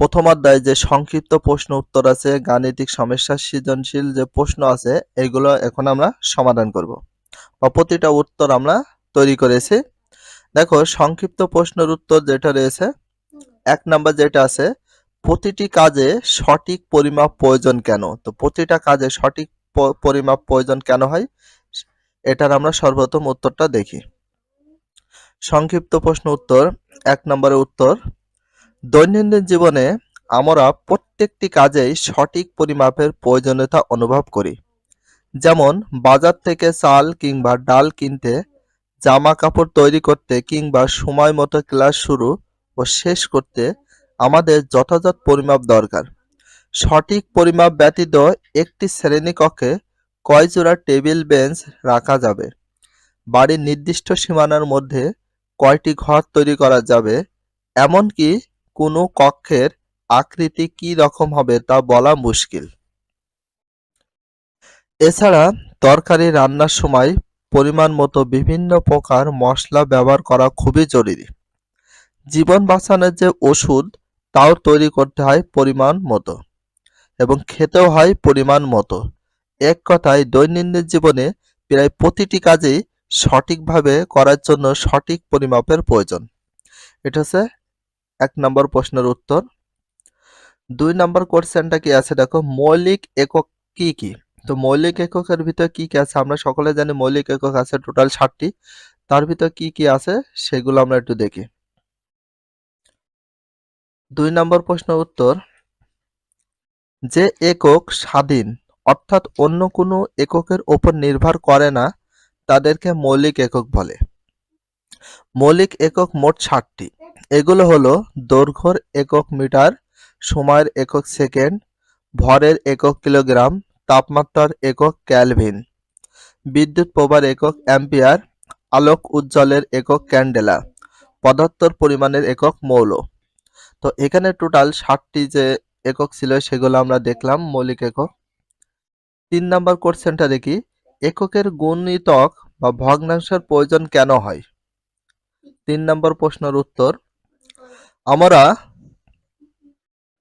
প্রথম অধ্যায়ে যে সংক্ষিপ্ত প্রশ্ন উত্তর আছে, গাণিতিক সমস্যা সৃজনশীল যে প্রশ্ন আছে, এগুলো এখন আমরা সমাধান করব। বা প্রতিটা উত্তর আমরা তৈরি করেছি। দেখো, সংক্ষিপ্ত প্রশ্নের উত্তর যেটা রয়েছে, এক নাম্বার যেটা আছে, প্রতিটি কাজে সঠিক পরিমাপ প্রয়োজন কেন? তো প্রতিটা কাজে সঠিক পরিমাপ প্রয়োজন কেন হয়? এটার আমরা সর্বপ্রথম উত্তরটা দেখি। সংক্ষিপ্ত প্রশ্ন উত্তর, এক নম্বরের উত্তর দৈনন্দিন জীবনে আমরা প্রত্যেকটি কাজেই সঠিক পরিমাপের প্রয়োজনীয়তা অনুভব করি। যেমন, বাজার থেকে চাল কিংবা ডাল কিনতে জামা কাপড় তৈরি করতে কিংবা সময় মতো ক্লাস শুরু ও শেষ করতে আমাদের যথাযথ পরিমাপ দরকার। সঠিক পরিমাপ ব্যতীত একটি শ্রেণীকক্ষে কয় জোড়া টেবিল বেঞ্চ রাখা যাবে? বাড়ির নির্দিষ্ট সীমানার মধ্যে কয়টি ঘর তৈরি করা যাবে? এমনকি কোনো কক্ষের আকৃতি কি রকম হবে তা বলা মুশকিল। এছাড়া তরকারি রান্নার সময় পরিমাণ মতো বিভিন্ন প্রকার মশলা ব্যবহার করা খুবই জরুরি। জীবন বাঁচানোর যে ওষুধ, তাও তৈরি করতে হয় পরিমাণ মতো এবং খেতেও হয় পরিমাণ মতো। এক কথায়, দৈনন্দিন জীবনে প্রায় প্রতিটি কাজেই সঠিকভাবে করার জন্য সঠিক পরিমাপের প্রয়োজন। এটা হচ্ছে এক নম্বর প্রশ্নের উত্তর। দুই নম্বর কোশ্চেনটা কি আছে? দেখো, মৌলিক একক কি কি? তো মৌলিক এককের ভিতর কি কি আছে? আমরা সকলে জানি মৌলিক একক আছে টোটাল ষাটটি তার ভিতর কি কি আছে সেগুলো আমরা একটু দেখি। দুই নম্বর প্রশ্নের উত্তর, যে একক স্বাধীন, অর্থাৎ অন্য কোনো এককের ওপর নির্ভর করে না, তাদেরকে মৌলিক একক বলে। মৌলিক একক মোট ষাটটি এগুলো হলো দৈর্ঘ্যর একক মিটার, সময়ের একক সেকেন্ড, ভরের একক কিলোগ্রাম, তাপমাত্রার একক ক্যালভিন। বিদ্যুৎ প্রবার একক অ্যাম্পিয়ার, আলোক উজ্জ্বলের একক ক্যান্ডেলা, পদার্থর পরিমাণের একক মৌল। তো এখানে টোটাল ষাটটি যে একক ছিল সেগুলো আমরা দেখলাম, মৌলিক একক। তিন নাম্বার কোশ্চেনটা দেখি, এককের গুণিতক বা ভগ্নাংশের প্রয়োজন কেন হয়? তিন নম্বর প্রশ্নের উত্তর আমরা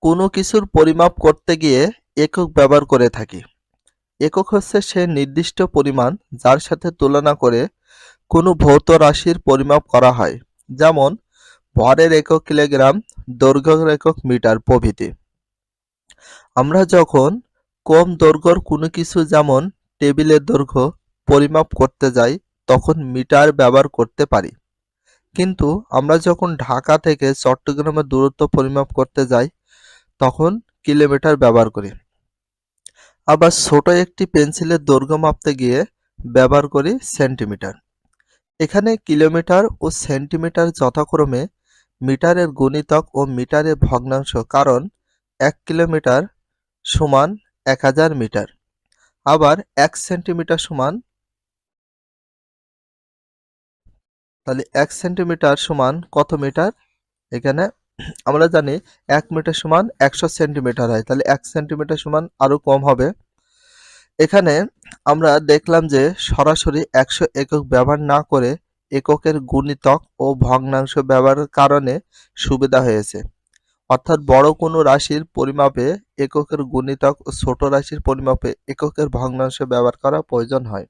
কোনো কিছুর পরিমাপ করতে গিয়ে একক ব্যবহার করে থাকি। একক হচ্ছে সে নির্দিষ্ট পরিমাণ যার সাথে তুলনা করে কোনো ভৌত রাশির পরিমাপ করা হয়। যেমন, ভরের একক কিলোগ্রাম, দৈর্ঘ্যের একক মিটার প্রভৃতি। আমরা যখন কম দৈর্ঘ্যর কোনো কিছু যেমন টেবিলের দৈর্ঘ্য পরিমাপ করতে যাই, তখন মিটার ব্যবহার করতে পারি। কিন্তু আমরা যখন ঢাকা থেকে চট্টগ্রামের দূরত্ব পরিমাপ করতে যাই, তখন কিলোমিটার ব্যবহার করি। আবার ছোট একটি পেন্সিলের দৈর্ঘ্য মাপতে গিয়ে ব্যবহার করি সেন্টিমিটার। এখানে কিলোমিটার ও সেন্টিমিটার যথাক্রমে মিটারের গুণিতক ও মিটারের ভগ্নাংশ, কারণ এক কিলোমিটার সমান এক হাজার মিটার। আবার এক সেন্টিমিটার সমান তাহলে এক সেন্টিমিটার সমান কত মিটার? এখানে আমরা জানি এক মিটার সমান একশো সেন্টিমিটার হয়। তাহলে এক সেন্টিমিটার সমান আরও কম হবে। এখানে আমরা দেখলাম যে সরাসরি একশো একক ব্যবহার না করে এককের গুণিতক ও ভগ্নাংশ ব্যবহারের কারণে সুবিধা হয়েছে। অর্থাৎ বড় কোনো রাশির পরিমাপে এককের গুণিতক ও ছোট রাশির পরিমাপে এককের ভগ্নাংশ ব্যবহার করা প্রয়োজন হয়।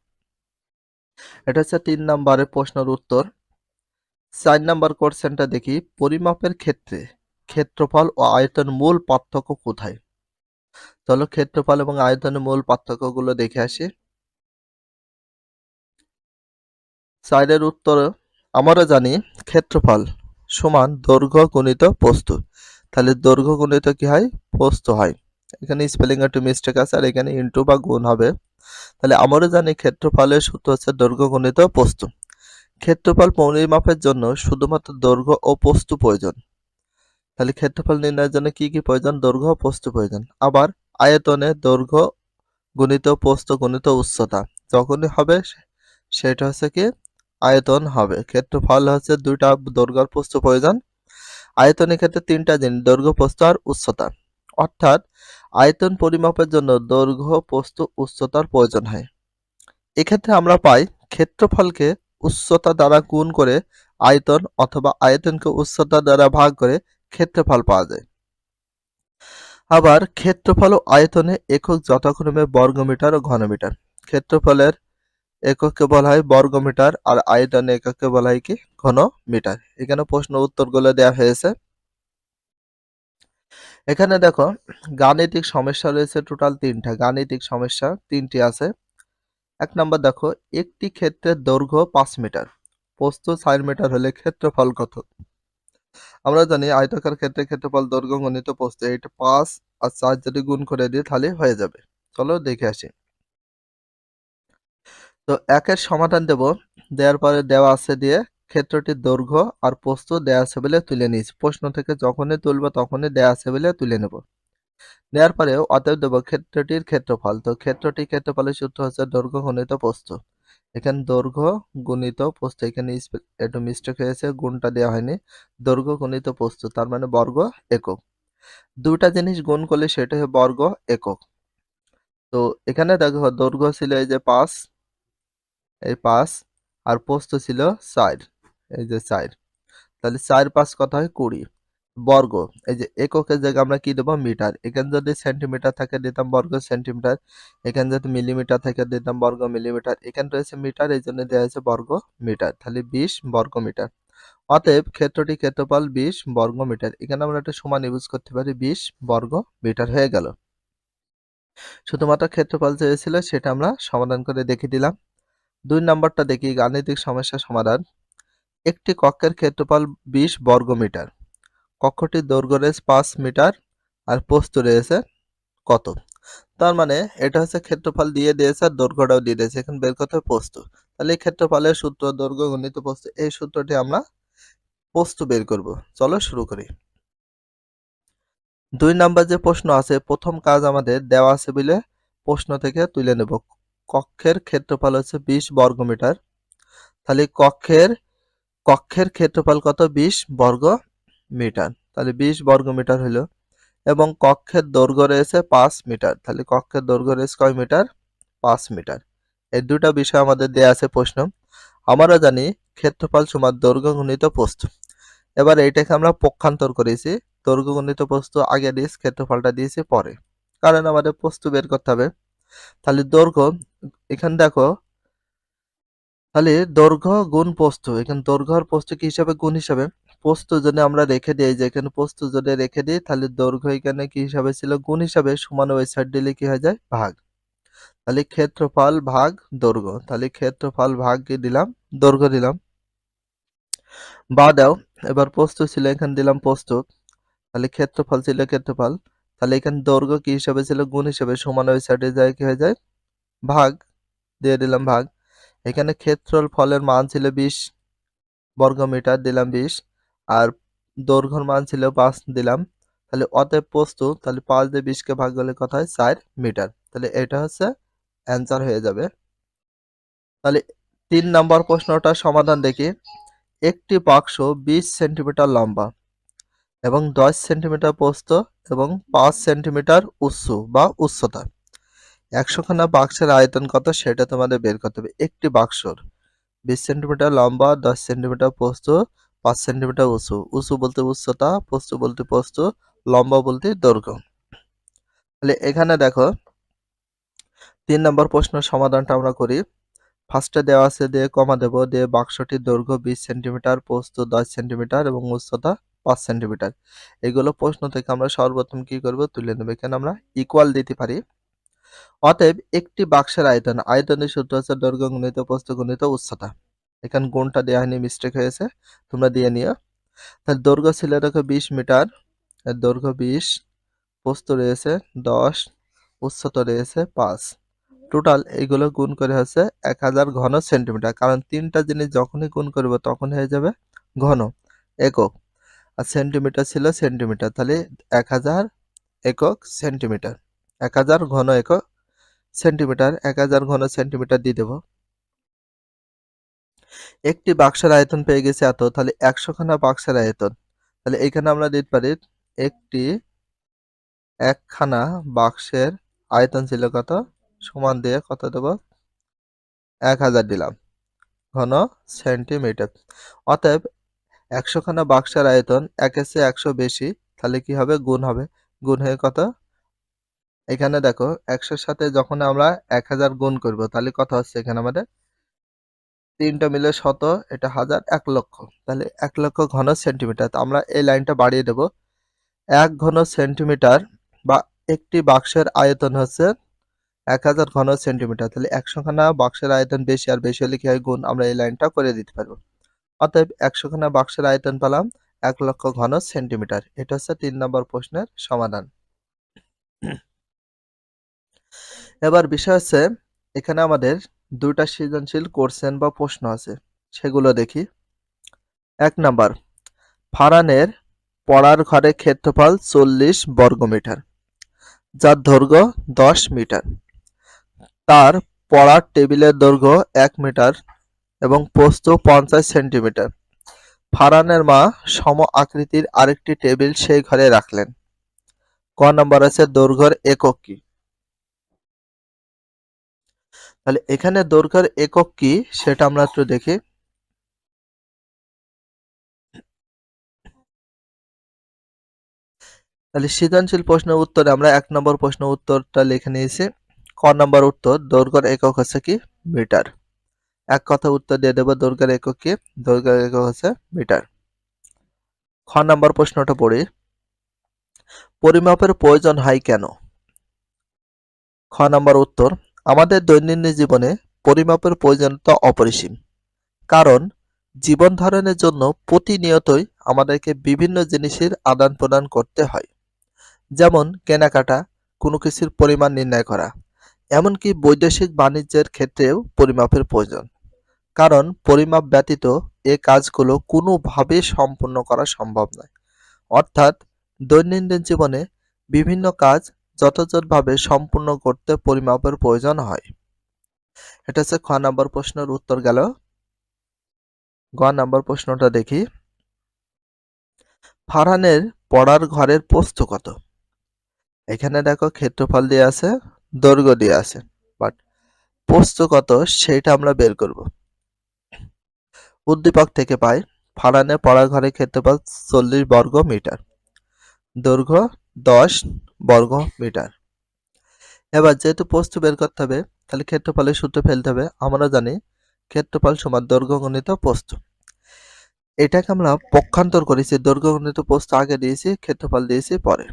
এটা হচ্ছে তিন নম্বরের প্রশ্নের উত্তর। চার নম্বর কোশ্চেনটা দেখি। পরিমাপের ক্ষেত্রে ক্ষেত্রফল ও আয়তন মূল পার্থক্য কোথায়? চলো ক্ষেত্রফল এবং আয়তনের মূল পার্থক্যগুলো দেখে আসি। চারের উত্তর, আমরা জানি ক্ষেত্রফল সমান দৈর্ঘ্য গুণিত প্রস্থ তাহলে দৈর্ঘ্য গুণিত কি হয়? প্রস্থ হয়। এখানে স্পেলিং একটু মিস্টেক আছে, আর এখানে ইন্টু বা গুণ হবে। তাহলে আমরা জানি ক্ষেত্রফলের সূত্র হচ্ছে দৈর্ঘ্য গুণিত প্রস্থ ক্ষেত্রফল পরিমাপের জন্য শুধুমাত্র দৈর্ঘ্য ও প্রস্থ প্রয়োজন। তাহলে ক্ষেত্রফল নির্ণয়ের জন্য কি কি প্রয়োজন? দৈর্ঘ্য ও প্রস্থ প্রয়োজন। আবার আয়তনে দৈর্ঘ্য গুণিত প্রস্থ গুণিত উচ্চতা। যখনই হবে, সেটা হচ্ছে কি? আয়তন হবে। ক্ষেত্রফল হচ্ছে দুইটা দৈর্ঘ্য আর প্রস্থ প্রয়োজন। আয়তনের ক্ষেত্রে তিনটা জিনিস দৈর্ঘ্য প্রস্থ আর উচ্চতা। অর্থাৎ আয়তন পরিমাপের জন্য দৈর্ঘ্য প্রস্থ উচ্চতার প্রয়োজন হয়। এক্ষেত্রে আমরা পাই, ক্ষেত্রফলকে উচ্চতা দ্বারা গুণ করে আয়তন অথবা আয়তনকে উচ্চতা দ্বারা ভাগ করে ক্ষেত্রফল পাওয়া যায়। আবার ক্ষেত্রফল ও আয়তনে একক যথাক্রমে বর্গমিটার ও ঘনমিটার। ক্ষেত্রফলের একককে বলা হয় বর্গমিটার আর আয়তনে এককে বলা হয় কি? ঘনমিটার। এখানে প্রশ্ন উত্তরগুলো দেওয়া হয়েছে। এখানে দেখো, গাণিতিক সমস্যা রয়েছে টোটাল তিনটা। গাণিতিক সমস্যা তিনটি আছে। এক নম্বর দেখো, একটি ক্ষেত্রের দৈর্ঘ্য পাঁচ মিটার, প্রস্থ চার মিটার হলে ক্ষেত্রফল কত আমরা জানি আয়তাকার ক্ষেত্রে ক্ষেত্রফল দৈর্ঘ্য গণিত প্রস্থ এটা পাঁচ আর চার যদি গুণ করে দিই তাহলে হয়ে যাবে। চলো দেখে আসি। তো একের সমাধান দেব, দেওয়ার পরে দেওয়া আছে দিয়ে ক্ষেত্রটির দৈর্ঘ্য আর প্রস্থ দেওয়া আছে বলে তুলে নিয়েছি। প্রশ্ন থেকে যখনই তুলবো তখনই দেওয়া আছে বলে তুলে নেব। নেওয়ার পরেও অতএব দেব ক্ষেত্রটির ক্ষেত্রফল। তো ক্ষেত্রটির ক্ষেত্রফলের সূত্র হচ্ছে দৈর্ঘ্য গণিত প্রস্থ। এখানে দৈর্ঘ্য গুণিত প্রস্থ। এখানে একটু মিস্টেক হয়েছে, গুণটা দেওয়া হয়নি। দৈর্ঘ্য গুণিত প্রস্থ, তার মানে বর্গ একক। দুটা জিনিস গুণ করলে সেটা হয় বর্গ একক। তো এখানে দেখো দৈর্ঘ্য ছিল এই যে পাঁচ, এই পাঁচ, আর প্রস্থ ছিল চার, এই যে চার। তাহলে চার পাঁচ কত হয় কুড়ি। বর্গ। এই যে এককের জায়গায় আমরা কি দেবো? মিটার। এখানে যদি সেন্টিমিটার থাকে, দিতাম বর্গ সেন্টিমিটার। এখানে যদি মিলিমিটার থাকে, দিতাম বর্গ মিলিমিটার। এখানে রয়েছে মিটার, এই জন্য দেওয়া হয়েছে বর্গ মিটার। তাহলে বিশ বর্গ মিটার। অতএব ক্ষেত্রটি ক্ষেত্রফল বিশ বর্গ মিটার। এখানে আমরা একটা সমান ইউজ করতে পারি, বিশ বর্গ মিটার হয়ে গেল। শুধুমাত্র ক্ষেত্রফল চেয়েছিল সেটা আমরা সমাধান করে দেখে দিলাম। দুই নম্বরটা দেখি, গাণিতিক সমস্যা সমাধান। একটি কক্ষের ক্ষেত্রফল বিশ বর্গ মিটার। কক্ষটির দৈর্ঘ্য রয়েছে পাঁচ মিটার আর পোস্ত রয়েছে কত? তার মানে এটা হচ্ছে ক্ষেত্রফল দিয়ে দিয়েছে আর দৈর্ঘ্যটাও দিয়ে দিয়েছে। এখন বের করতে হবে প্রস্থ। তাহলে এই ক্ষেত্রফলের সূত্র, দৈর্ঘ্য, গণিত প্রস্থ, এই সূত্রটি আমরা পোস্ত বের করব। চলো শুরু করি। দুই নাম্বার যে প্রশ্ন আছে, প্রথম কাজ আমাদের দেওয়া আছে বলে প্রশ্ন থেকে তুলে নেব। কক্ষের ক্ষেত্রফল হচ্ছে বিশ বর্গ মিটার। তাহলে কক্ষের কক্ষের ক্ষেত্রফল কত? বিশ বর্গ মিটার। তাহলে বিশ বর্গ মিটার হলো এবং কক্ষের দৈর্ঘ্য রয়েছে পাঁচ মিটার। তাহলে কক্ষের দৈর্ঘ্য রয়েছে কয় মিটার? পাঁচ মিটার। এই দুটা বিষয় আমাদের দেয়া আছে প্রশ্ন। আমরা জানি ক্ষেত্রফল সমান দৈর্ঘ্য গুণিত প্রস্থ। এবার এইটাকে আমরা পক্ষান্তর করেছি। দৈর্ঘ্য গুণিত প্রস্থ আগে দিয়েছি ক্ষেত্রফলটা দিয়েছি, পরে। কারণ আমাদের প্রস্থ বের করতে হবে। তাহলে দৈর্ঘ্য, এখানে দেখো, তাহলে দৈর্ঘ্য গুণ প্রস্থ। এখানে দৈর্ঘ্য আর কি হিসাবে? গুণ হিসাবে। যদি আমরা রেখে দিই যে এখানে প্রস্থ যদি রেখে দিই, তাহলে দৈর্ঘ্য এখানে কি হিসাবে ছিল? গুণ হিসাবে সমান ওই সাইড দিলে কি হয়ে যায়? ভাগ। তাহলে ক্ষেত্রফল ভাগ দৈর্ঘ্য। তাহলে ক্ষেত্রফল ভাগ দিলাম? দৈর্ঘ্য দিলাম। বা দাও। এবার প্রস্থ ছিল, এখানে দিলাম প্রস্থ তাহলে ক্ষেত্রফল ছিল ক্ষেত্রফল। তাহলে এখানে দৈর্ঘ্য কি হিসাবে ছিল? গুণ হিসাবে সমান ওই সাইডে যায় কি হয়ে যায়? ভাগ। দিয়ে দিলাম ভাগ। এখানে ক্ষেত্রফল ফলের মান ছিল বিশ বর্গমিটার, দিলাম বিশ। আর দৈর্ঘ্যর মান ছিল পাঁচ দিলাম, তাহলে অতএব প্রস্তু তাহলে পাঁচ দিয়ে বিশকে ভাগ করলে কত হয়? চার মিটার। তাহলে এটা হচ্ছে অ্যান্সার হয়ে যাবে। তাহলে তিন নম্বর প্রশ্নটা সমাধান দেখি। একটি বাক্স বিশ সেন্টিমিটার লম্বা এবং দশ সেন্টিমিটার প্রস্থ এবং পাঁচ সেন্টিমিটার উচ্চ বা উচ্চতা। একশোখানা বাক্সের আয়তন কত সেটা তোমাদের বের করতে হবে। একটি বাক্সর বিশ সেন্টিমিটার লম্বা, দশ সেন্টিমিটার প্রস্থ পাঁচ সেন্টিমিটার উঁচু। উঁচু বলতে উচ্চতা, প্রস্থ বলতে প্রস্থ, লম্বা বলতে দৈর্ঘ্য। তাহলে এখানে দেখো, তিন নম্বর প্রশ্নের সমাধানটা আমরা করি। ফার্স্টে দেওয়া আছে দিয়ে কমা দেব, দিয়ে বাক্সটির দৈর্ঘ্য বিশ সেন্টিমিটার, প্রস্থ দশ সেন্টিমিটার এবং উচ্চতা পাঁচ সেন্টিমিটার। এগুলো প্রশ্ন থেকে আমরা সর্বপ্রথম কি করব? তুলে নেব। এখানে আমরা ইকুয়াল দিতে পারি। অতএব একটি বাক্সের আয়তন, আয়তনের সূত্র হচ্ছে দৈর্ঘ্য গুণিত, প্রস্থ গুণিত, উচ্চতা। এখানে গুণটা দেওয়া হয়নি মিস্টেক হয়েছে, তোমরা দিয়ে নিও। তাহলে দৈর্ঘ্য ছিল দেখো বিশ মিটার দৈর্ঘ্য বিশ, প্রস্থ রয়েছে দশ, উচ্চতা রয়েছে পাঁচ। টোটাল এইগুলো গুণ করে হচ্ছে এক হাজার ঘন সেন্টিমিটার কারণ তিনটা জিনিস যখনই গুণ করব তখন হয়ে যাবে ঘন, একক। আর সেন্টিমিটার ছিল সেন্টিমিটার তাহলে এক হাজার একক সেন্টিমিটার এক হাজার ঘন একক সেন্টিমিটার এক হাজার ঘন সেন্টিমিটার দিয়ে দেব। একটি বাক্সের আয়তন পেয়ে গেছে এত, তাহলে একশোখানা বাক্সের আয়তন। তাহলে এখানে আমরা দিতে পারি একটি একখানা বাক্সের আয়তন ছিল কত? সমান দিয়ে কত দেব? এক হাজার দিলাম, ঘন সেন্টিমিটার। অতএব একশোখানা বাক্সের আয়তন একের চেয়ে একশো বেশি, তাহলে কি হবে? গুণ হবে। গুণ হয়ে কত? এখানে দেখো, একশোর সাথে যখন আমরা এক হাজার গুণ করব, তাহলে কত হচ্ছে এখানে আমাদের? তিনটা মিলে শত, এটা হাজার, এক লক্ষ। তাহলে এক লক্ষ ঘন সেন্টিমিটার। তো আমরা এই লাইনটা বাড়িয়ে দেব। এক ঘন সেন্টিমিটার বা একটি বাক্সের আয়তন হচ্ছে এক হাজার ঘন সেন্টিমিটার। তাহলে একশোখানা বাক্সের আয়তন বেশি আর বেশি হলে কি হয়? গুণ আমরা এই লাইনটা করে দিতে পারব। অতএব একশোখানা বাক্সের আয়তন পেলাম এক লক্ষ ঘন সেন্টিমিটার। এটা হচ্ছে তিন নম্বর প্রশ্নের সমাধান। এবার বিষয় হচ্ছে, এখানে আমাদের দুইটা সৃজনশীল কোশ্চেন বা প্রশ্ন আছে, সেগুলো দেখি। এক নাম্বার, ফারানের পড়ার ঘরে ক্ষেত্রফল চল্লিশ বর্গমিটার, যার দৈর্ঘ্য দশ মিটার। তার পড়ার টেবিলের দৈর্ঘ্য এক মিটার এবং প্রস্থ পঞ্চাশ সেন্টিমিটার। ফারানের মা সম আকৃতির আরেকটি টেবিল সেই ঘরে রাখলেন। ক নাম্বার আছে, দৈর্ঘ্যের একক কি? তাহলে এখানে দৈর্ঘ্যের একক কি? সেটা আমরা একটু দেখি। তাহলে সৃজনশীল প্রশ্নের উত্তরে আমরা এক নম্বর প্রশ্ন উত্তরটা লিখে নিয়েছি। ক নম্বর উত্তর, দৈর্ঘ্যের একক হচ্ছে কি? মিটার। এক কথা উত্তর দিয়ে দেবো, দৈর্ঘ্যের একক কি? দৈর্ঘ্যের একক হচ্ছে মিটার। খ নম্বর প্রশ্নটা পড়ি। পরিমাপের প্রয়োজন হয় কেন? খ নম্বর উত্তর আমাদের দৈনন্দিন জীবনে পরিমাপের প্রয়োজনীয়তা অপরিসীম। কারণ, জীবন ধারণের জন্য প্রতিনিয়তই আমাদেরকে বিভিন্ন জিনিসের আদান প্রদান করতে হয়। যেমন, কেনাকাটা, কোনো কিছুর পরিমাণ নির্ণয় করা, এমনকি বৈদেশিক বাণিজ্যের ক্ষেত্রেও পরিমাপের প্রয়োজন। কারণ, পরিমাপ ব্যতীত এ কাজগুলো কোনোভাবে সম্পূর্ণ করা সম্ভব নয়। অর্থাৎ, দৈনন্দিন জীবনে বিভিন্ন কাজ যথাযথভাবে সম্পূর্ণ করতে পরিমাপের প্রয়োজন হয়। এটা হচ্ছে খ নাম্বার প্রশ্নের উত্তর গেল। গ নাম্বার প্রশ্নটা দেখি। ফারহানের পড়ার ঘরের পোস্ত কত? এখানে দেখো ক্ষেত্রফল দিয়ে আছে, দৈর্ঘ্য দিয়ে আছে বাট পোস্ত কত সেটা আমরা বের করব। উদ্দীপক থেকে পাই ফারানের পড়ার ঘরের ক্ষেত্রফল চল্লিশ বর্গ মিটার দৈর্ঘ্য দশ বর্গ মিটার। এবার যেহেতু প্রস্থ বের করতে হবে, তাহলে ক্ষেত্রফলের সূত্র ফেলতে হবে। আমরা জানি ক্ষেত্রফল সমান দৈর্ঘ্য গণিত প্রস্থ এটাকে আমরা পক্ষান্তর করেছি দৈর্ঘ্য গণিত প্রস্থ আগে দিয়েছি, ক্ষেত্রফল দিয়েছি পরে।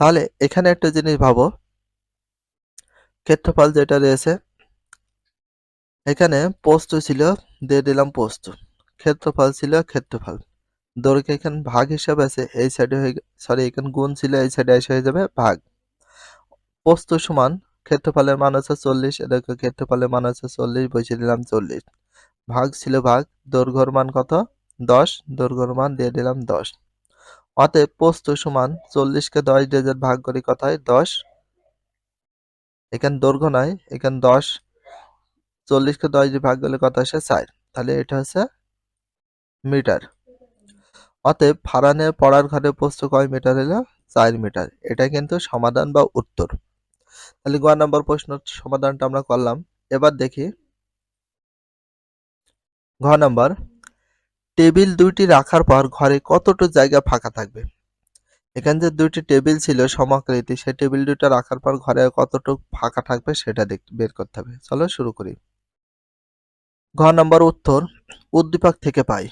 তাহলে এখানে একটা জিনিস ভাবো। ক্ষেত্রফল যেটা রয়েছে, এখানে পোস্ত ছিল, দিয়ে দিলাম পোস্ত ক্ষেত্রফল ছিল ক্ষেত্রফল। দৈর্ঘ্য এখানে ভাগ হিসাবে আছে, এই সাইডে হয়ে সরি এখানে গুণ ছিল এই সাইডে এসে হয়ে যাবে ভাগ। পোস্ত সমান, ক্ষেত্রফলের মান আছে চল্লিশ এদেরকে ক্ষেত্রফলের মান আছে চল্লিশ, বসিয়ে দিলাম চল্লিশ। ভাগ ছিল ভাগ, দৈর্ঘ্যর মান কত? দশ, দৈর্ঘ্যর মান দিয়ে দিলাম দশ। অতএব পোস্ত সমান চল্লিশকে দশ যদি ভাগ করি কত হয়? দশ। এখানে দৈর্ঘ্য নয় এখানে দশ। চল্লিশকে দশ দিয়ে ভাগ করলে কত আসে? চার। তাহলে এটা হচ্ছে মিটার। অতএব ফারানের পড়ার ঘরে পোস্ত কয় মিটার হলো চার মিটার। এটা কিন্তু সমাধান বা উত্তর। তাহলে গ নম্বর প্রশ্ন সমাধানটা আমরা করলাম। এবার দেখি। ঘ নম্বর। টেবিল দুইটি রাখার পর ঘরে কতটুকু জায়গা ফাঁকা থাকবে? এখানে যে দুইটি টেবিল ছিল সমাকৃতি সেই টেবিল দুইটা রাখার পর ঘরে কতটুকু ফাঁকা থাকবে সেটা বের করতে হবে। চলো শুরু করি। ঘ নম্বর উত্তর। উদ্দীপক থেকে পাই।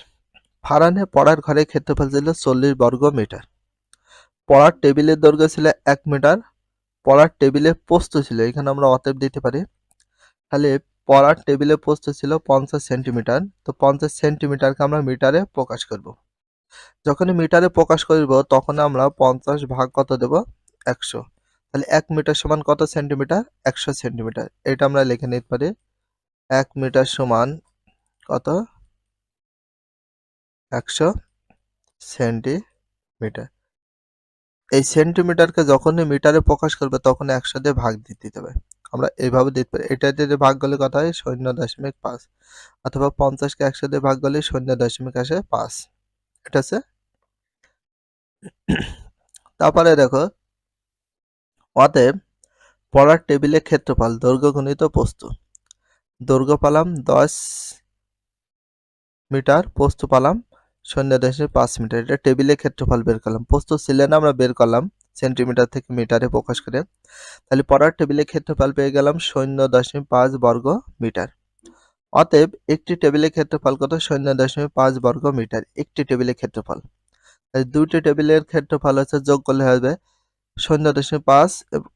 ফারানে পড়ার ঘরে ক্ষেত্রফল ছিল চল্লিশ বর্গ মিটার। পড়ার টেবিলের দৈর্ঘ্য ছিল এক মিটার, পড়ার টেবিলে পোস্ত ছিল, এখানে আমরা অতএব দিতে পারি। তাহলে পড়ার টেবিলে পোস্ত ছিল পঞ্চাশ সেন্টিমিটার, তো পঞ্চাশ সেন্টিমিটারকে আমরা মিটারে প্রকাশ করব। যখন মিটারে প্রকাশ করব, তখন আমরা পঞ্চাশ ভাগ কত দেব? একশো। তাহলে এক মিটার সমান কত সেন্টিমিটার? একশো সেন্টিমিটার। এটা আমরা লিখে নিতে পারি। এক মিটার সমান কত? একশো সেন্টিমিটার। এই সেন্টিমিটারকে যখনই মিটারে প্রকাশ করবে, তখন একশো দিয়ে ভাগ দিতে হবে। আমরা এইভাবে দিতে পারি। এটা দিয়ে ভাগ করলে কথা হয়? শূন্য দশমিক পাঁচ। অথবা পঞ্চাশকে একশো দিয়ে ভাগ করলে শূন্য দশমিক আসে পাঁচ। এটা আছে তারপরে দেখো, অতএব পড়ার টেবিলে ক্ষেত্রফল, দৈর্ঘ্য গণিত প্রস্তু দৈর্ঘ্য পালাম দশ মিটার প্রস্তু পালাম শূন্য দশমিক পাঁচ মিটার এটা টেবিলের ক্ষেত্রফল বের করলাম। প্রস্তুত ছিলেন আমরা বের করলাম সেন্টিমিটার থেকে মিটারে প্রকাশ করে। তাহলে পড়ার টেবিলের ক্ষেত্রফল পেয়ে গেলাম শূন্য দশমিক পাঁচ বর্গ মিটার। অতএব একটি টেবিলের ক্ষেত্রফল কত? শূন্য দশমিক পাঁচ বর্গ মিটার। একটি টেবিলের ক্ষেত্রফল। তাহলে টেবিলের ক্ষেত্রফল হচ্ছে যোগ করলে হবে শূন্য দশমিক পাঁচ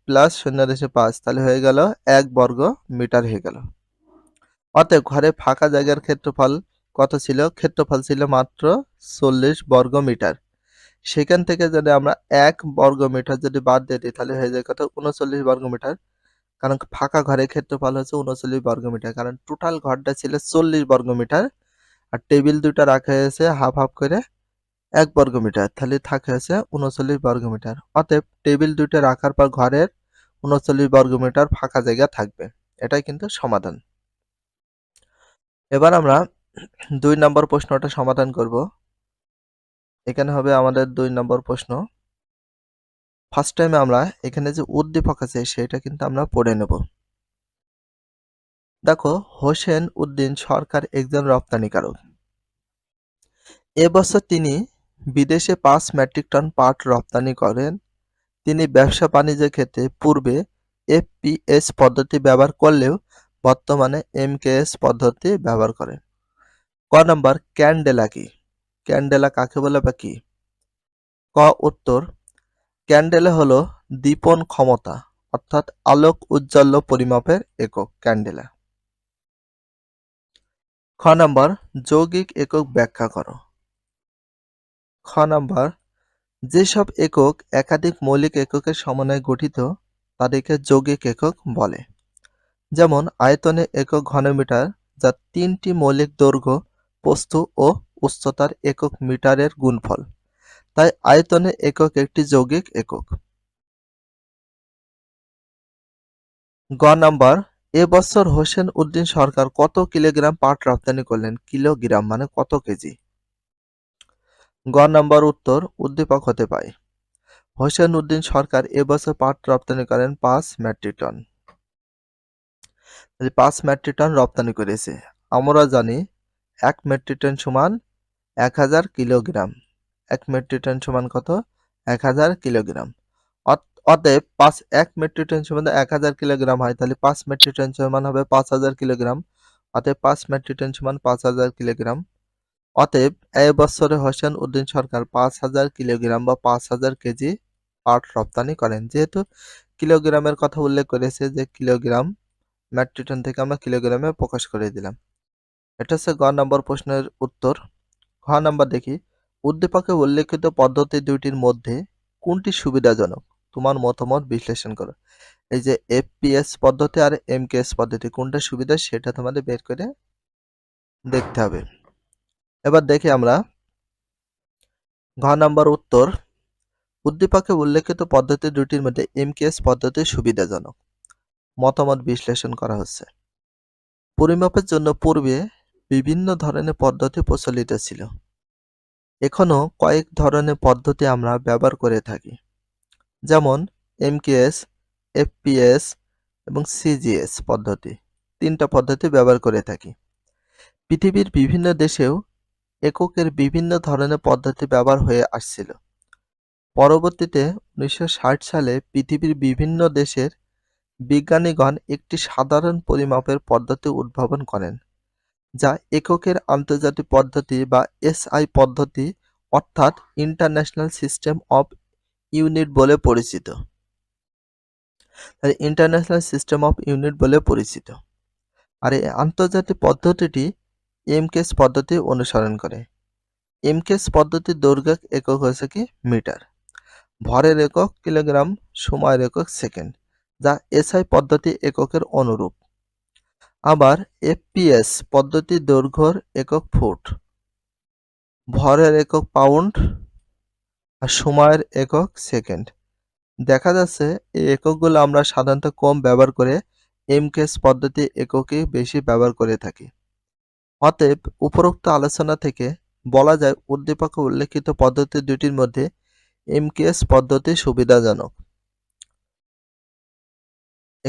প্লাস শূন্য দশমিক পাঁচ। তাহলে হয়ে গেল এক বর্গ মিটার হয়ে গেল। অতএব ঘরে ফাঁকা জায়গার ক্ষেত্রফল কত ছিল, ক্ষেত্রফল ছিল মাত্র চল্লিশ বর্গ মিটার সেখান থেকে যদি আমরা এক বর্গ মিটার যদি বাদ দিয়ে দিই, তাহলে হয়ে যায় কত? উনচল্লিশ বর্গ মিটার কারণ ফাঁকা ঘরের ক্ষেত্রফল হচ্ছে উনচল্লিশ বর্গ মিটার কারণ টোটাল ঘরটা ছিল চল্লিশ বর্গ মিটার আর টেবিল দুইটা রাখা হয়েছে হাফ হাফ করে এক বর্গ মিটার তাহলে থাকে হচ্ছে উনচল্লিশ বর্গ মিটার অতএব টেবিল দুইটা রাখার পর ঘরের উনচল্লিশ বর্গ মিটার ফাঁকা জায়গা থাকবে। এটাই কিন্তু সমাধান। এবার আমরা দুই নম্বর প্রশ্নটা সমাধান করব। এখানে হবে আমাদের দুই নম্বর প্রশ্ন। ফার্স্ট টাইমে আমরা এখানে যে উদ্দীপক আছে, সেটা কিন্তু আমরা পড়ে নেব। দেখো, হোসেন উদ্দিন সরকার একজন রপ্তানিকারক। এবছর তিনি বিদেশে পাঁচ মেট্রিক টন পাট রপ্তানি করেন। তিনি ব্যবসা বাণিজ্যের ক্ষেত্রে পূর্বে এফপিএস পদ্ধতি ব্যবহার করলেও বর্তমানে এমকেএস পদ্ধতি ব্যবহার করেন। ক নম্বর ক্যান্ডেলা কি? ক্যান্ডেলা কাকে বলে বা কি? ক উত্তর, ক্যান্ডেলা হলো দীপন ক্ষমতা, অর্থাৎ আলোক উজ্জ্বল্য পরিমাপের একক ক্যান্ডেলা। খ নম্বর, যৌগিক একক ব্যাখ্যা করো। খ নম্বর, যেসব একক একাধিক মৌলিক এককের সমন্বয়ে গঠিত, তাদেরকে যৌগিক একক বলে। যেমন, আয়তনে একক ঘনমিটার, যা তিনটি মৌলিক দৈর্ঘ্য প্রস্থ ও উচ্চতার একক মিটারের গুণফল। তাই আয়তনে একক একটি যৌগিক একক। গ নাম্বার এবছর হোসেন উদ্দিন সরকার কত কিলোগ্রাম পাট রপ্তানি করলেন? কিলোগ্রাম মানে কত কেজি? গ নাম্বার উত্তর, উদ্দীপক হতে পায়। হোসেন উদ্দিন সরকার এবছর পাট রপ্তানি করেন পাঁচ মেট্রিক টন। পাঁচ মেট্রিক টন রপ্তানি করেছে। আমরা জানি এক মেট্রিক টন সমান এক হাজার কিলোগ্রাম। এক মেট্রিক টন সমান কত? এক হাজার কিলোগ্রাম। অতএব পাঁচ, এক মেট্রিক টন সমান এক হাজার কিলোগ্রাম হয়, তাহলে পাঁচ মেট্রিক টন সমান হবে পাঁচ হাজার কিলোগ্রাম। অতএব পাঁচ মেট্রিক টন সমান পাঁচ হাজার কিলোগ্রাম। অতএব এই বছরে হোসেন উদ্দিন সরকার পাঁচ হাজার কিলোগ্রাম বা পাঁচ হাজার কেজি পাট রপ্তানি করেন। যেহেতু কিলোগ্রামের কথা উল্লেখ করেছে যে কিলোগ্রাম, মেট্রিক টন থেকে আমরা কিলোগ্রামে প্রকাশ করে দিলাম। এটা হচ্ছে গ নম্বর প্রশ্নের উত্তর। ঘ নম্বর দেখি। উদ্দীপকে উল্লেখিত পদ্ধতি দুইটির মধ্যে কোনটি সুবিধাজনক? তোমার মতামত বিশ্লেষণ করো। এই যে এফপিএস পদ্ধতি আর এমকেএস পদ্ধতি, কোনটা সুবিধা সেটা তোমাদের বের করে দেখতে হবে। এবার দেখি আমরা ঘ নম্বর উত্তর। উদ্দীপকে উল্লেখিত পদ্ধতি দুটির মধ্যে এমকেএস পদ্ধতি সুবিধাজনক। মতামত বিশ্লেষণ করা হচ্ছে। পরিমাপের জন্য পূর্বে বিভিন্ন ধরনের পদ্ধতি প্রচলিত ছিল। এখনও কয়েক ধরনের পদ্ধতি আমরা ব্যবহার করে থাকি। যেমন এমকেএস, এফপিএস এবং সিজিএস পদ্ধতি তিনটা পদ্ধতি ব্যবহার করে থাকি। পৃথিবীর বিভিন্ন দেশেও এককের বিভিন্ন ধরনের পদ্ধতি ব্যবহার হয়ে আসছিল। পরবর্তীতে উনিশশো ষাট সালে পৃথিবীর বিভিন্ন দেশের বিজ্ঞানীগণ একটি সাধারণ পরিমাপের পদ্ধতি উদ্ভাবন করেন। যা এককের আন্তর্জাতিক পদ্ধতি বা এসআই পদ্ধতি, অর্থাৎ ইন্টারন্যাশনাল সিস্টেম অফ ইউনিট বলে পরিচিত। ইন্টারন্যাশনাল সিস্টেম অফ ইউনিট বলে পরিচিত। আর এই আন্তর্জাতিক পদ্ধতিটি এমকেস পদ্ধতি অনুসরণ করে। এমকেস পদ্ধতির দৈর্ঘ্য একক হয়েছে কি? মিটার। ভরের একক কিলোগ্রাম, সময়ের একক সেকেন্ড, যা এসআই পদ্ধতি এককের অনুরূপ। আবার এফপিএস পদ্ধতির দৈর্ঘ্যর একক ফুট। ভরের একক পাউন্ড আর সময়ের একক সেকেন্ড। দেখা যাচ্ছে এই এককগুলো আমরা সাধারণত কম ব্যবহার করে এমকেএস পদ্ধতি এককে বেশি ব্যবহার করে থাকি। অতএব উপরোক্ত আলোচনা থেকে বলা যায় উদ্দীপকে উল্লেখিত পদ্ধতি দুটির মধ্যে এমকেএস পদ্ধতি সুবিধাজনক।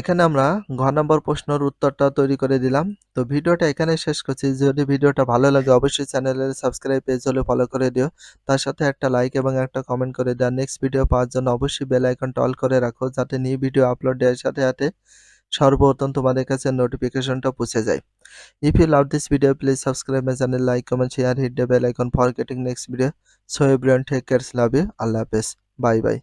এখানে আমরা ঘ নম্বর প্রশ্নের উত্তরটা তৈরি করে দিলাম। তো ভিডিওটা এখানে শেষ করছি। যদি ভিডিওটা ভালো লাগে, অবশ্যই চ্যানেলের সাবস্ক্রাইব পেজ হলে ফলো করে দিও। তার সাথে একটা লাইক এবং একটা কমেন্ট করে দেওয়া নেক্সট ভিডিও পাওয়ার জন্য অবশ্যই বেল আইকনটা অল করে রাখো, যাতে নিউ ভিডিও আপলোড দেওয়ার সাথে সাথে সর্বপ্রথম তোমাদের কাছে নোটিফিকেশনটা পৌঁছে যায়। If you love this video please subscribe my channel like comment share hit the bell icon for getting next video so everyone take cares love you আল্লাহ হাফেজ। Bye bye